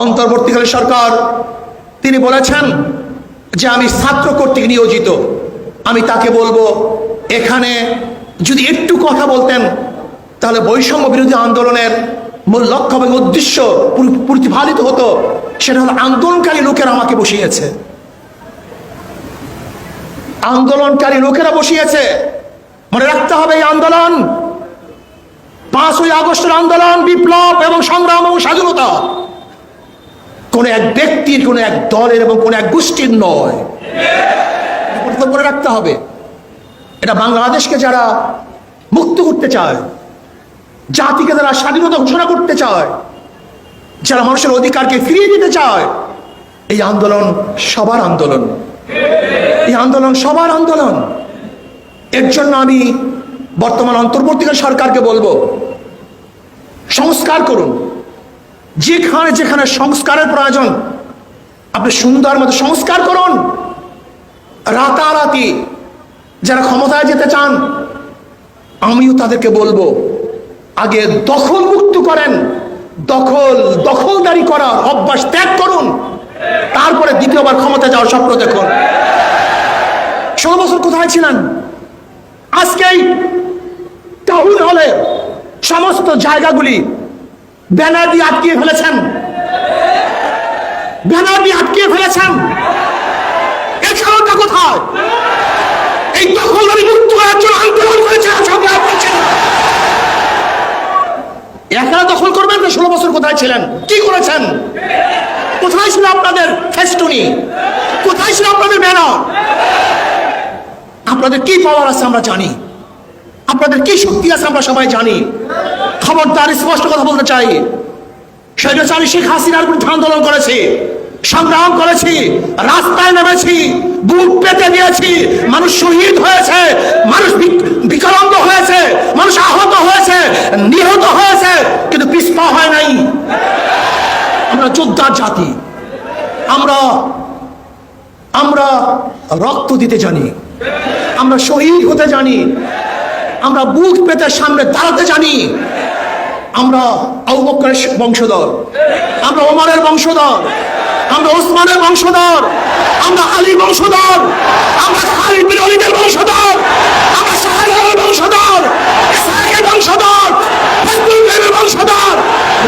অন্তর্বর্তীকালে সরকার, তিনি বলেছেন যে আমি ছাত্র কর্তৃক নিয়োজিত। আমি তাকে বলব, এখানে যদি একটু কথা বলতেন, তাহলে বৈষম্য বিরোধী আন্দোলনের মূল লক্ষ্য এবং উদ্দেশ্য পুর- প্রতিফলিত হতো, সেটা হলো আন্দোলনকারী লোকেরা আমাকে বসিয়েছে। আন্দোলনকারী লোকেরা বসিয়েছে। মনে রাখতে হবে এই আন্দোলন। পাঁচই আগস্টের আন্দোলন, বিপ্লব এবং সংগ্রাম এবং স্বাধীনতা। কোন এক ব্যক্তির, কোন এক দলের এবং কোন এক গোষ্ঠীর নয়। মনে রাখতে হবে। এটা বাংলাদেশকে যারা মুক্ত করতে চায়, জাতিকে যারা স্বাধীনতা ঘোষণা করতে চায়, যারা মানুষের অধিকারকে ফিরিয়ে দিতে চায়, এই আন্দোলন সবার আন্দোলন। এই আন্দোলন সবার আন্দোলন। এর জন্য আমি বর্তমান অন্তর্বর্তীকাল সরকারকে বলব, সংস্কার করুন। যেখানে যেখানে সংস্কারের প্রয়োজন, আপনি সুন্দর মতো সংস্কার করুন। রাতারাতি যারা ক্ষমতায় যেতে চান, আমিও তাদেরকে বলব, আগে দখল মুক্ত করেন, দখল, দখলদারি করার অভ্যাস ত্যাগ করুন। তারপরে দ্বিতীয়বার ক্ষমতা যাওয়ার স্বপ্ন দেখুন। ষোলো বছর কোথায় ছিলেন? আজকেই টাউন হলে সমস্ত জায়গাগুলি ব্যানার দিয়ে আটকিয়ে ফেলেছেন। ব্যানার দিয়ে আটকিয়ে ফেলেছেন। এর কারণটা কোথায়? এই দখলদারি মুক্ত করার জন্য আন্দোলন করেছেন করেছেন একারা দখল করবেন ষোলো বছর কোথায় ছিলেন? কি করেছেন? কোথায় ছিল আপনাদের ফেস্টুনি? কোথায় ছিল আপনাদের ব্যানার? আপনাদের কি পাওয়ার আছে আমরা জানি। আপনাদের কি শক্তি আছে আমরা সবাই জানি। খবরদার, স্পষ্ট কথা বলতে চাই। সেটা শেখ হাসিনার বিরুদ্ধে আন্দোলন করেছি, সংগ্রাম করেছি, রাস্তায় নেমেছি, বুক পেতে দিয়েছি, মানুষ শহীদ হয়েছে, মানুষ বিক- বিকলাঙ্গ হয়েছে, মানুষ আহত হয়েছে, নিহত হয়েছে, কিন্তু পিস্পা হয় নাই। আমরা যোদ্ধার জাতি। আমরা আমরা রক্ত দিতে জানি। আমরা শহীদ হতে জানি। আমরা বুক পেতে সামনে দাঁড়াতে জানি। আমরা আবু বংশধর। আমরা ওমরের বংশধর। আমরা ওসমানের বংশধর। আমরা আলীর বংশধর। আমরা খালিদ বিন ওয়ালিদের বংশধর। আমরা শাহজাহানের বংশধর। ইসহাকের বংশধর। ফজলুল করিমের বংশধর।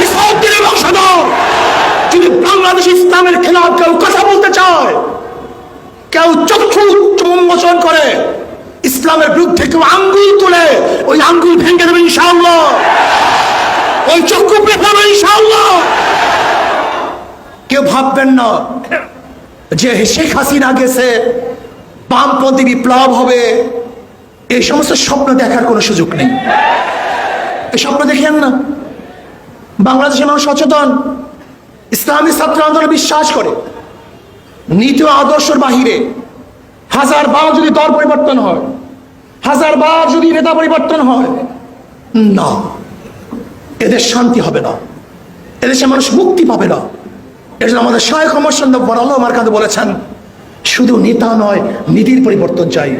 রিসাউদ্দিনের বংশধর। যদি বাংলাদেশ ইসলামের খেলাফ কেউ কথা বলতে চায়, কেউ চক্ষু উন্মোচন করে ইসলামের বিরুদ্ধে কেউ আঙ্গুল তুলে ওই আঙ্গুল ভেঙে দেবে ইনশাআল্লাহ। ওই চক্ষু পেপাবে ইনশাআল্লাহ। কেউ ভাববেন না যে শেখ হাসিনা গেছে, বামপন্থী বিপ্লব হবে। এই সমস্ত স্বপ্ন দেখার কোনো সুযোগ নেই। এই স্বপ্ন দেখেন না। বাংলাদেশের মানুষ সচেতন। ইসলামী ছাত্র আন্দোলনে বিশ্বাস করে। নীতি আদর্শের বাহিরে হাজার বার যদি দর পরিবর্তন হয় হাজার বার যদি নেতা পরিবর্তন হয়, না। এদের শান্তি হবে না। এদেশে মানুষ মুক্তি পাবে না। এর জন্য আমাদের সহায়ক অমর বরাল আমার কাছে বলেছেন, শুধু নেতা নয়, নীতির পরিবর্তন চাই।